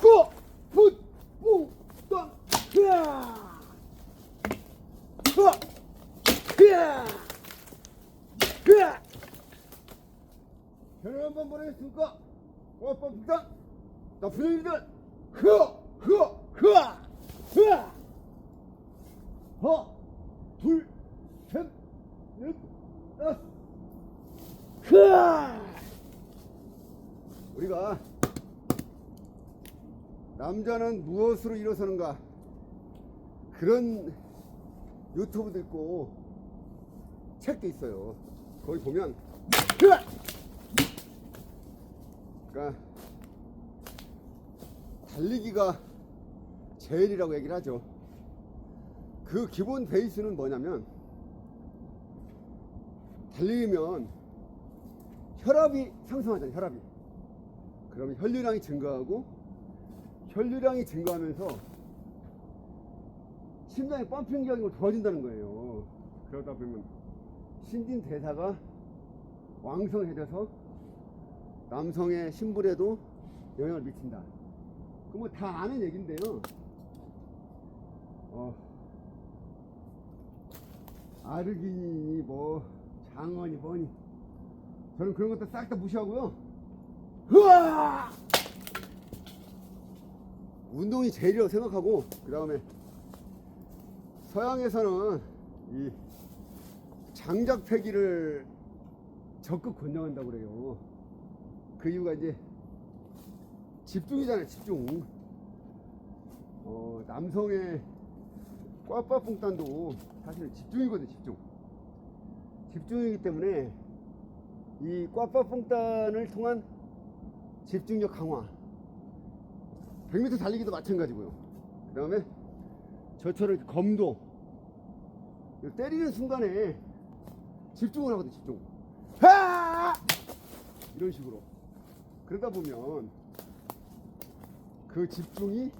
후! 붓! 우! 땅! 흐아! 흐아! 흐아! 흐아! 전화 한번 보내겠습니까? 꼬아빠입니다. 나쁜 놈들! 흐아! 흐아! 흐아! 흐아! 하나, 둘! 우리가 남자는 무엇으로 일어서는가 그런 유튜브도 있고 책도 있어요. 거기 보면! 그러니까 달리기가 제일이라고 얘기를 하죠. 그 기본 베이스는 뭐냐면 달리면 혈압이 상승하잖아요. 혈압이. 그러면 혈류량이 증가하고 혈류량이 증가하면서 심장의 펌핑력이 좋아진다는 거예요. 그러다 보면 신진 대사가 왕성해져서 남성의 신불에도 영향을 미친다. 그뭐다 아는 얘긴데요. 어, 아르기닌이 뭐 장언이 뭐니 저는 그런 것도 싹 다 무시하고요. 흐아! 운동이 제일이라고 생각하고 그 다음에 서양에서는 이 장작 폐기를 적극 권장한다고 그래요. 그 이유가 이제 집중이잖아요, 집중. 어, 남성의 꽈빠뽕단도 사실은 집중이거든요, 집중. 집중이기 때문에 이 꽈빠뽕단을 통한 집중력 강화. 100m 달리기도 마찬가지고요. 그 다음에 저처럼 검도. 때리는 순간에 집중을 하거든요, 집중. 하! 이런 식으로. 그러다 보면 그 집중이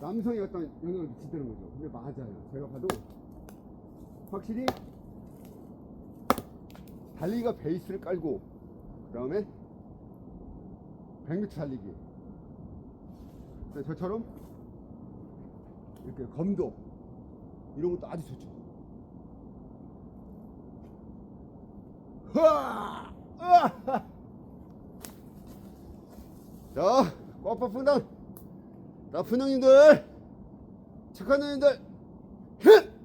남성의 어떤 영향을 미친다는 거죠. 근데 맞아요. 제가 봐도 확실히 달리기가 베이스를 깔고 그 다음에 100m 달리기 근데 저처럼 이렇게 검도 이런 것도 아주 좋죠. 흐아! 으아! 자, 꽉빡 분당 나쁜 형님들, 착한 형님들, 힛!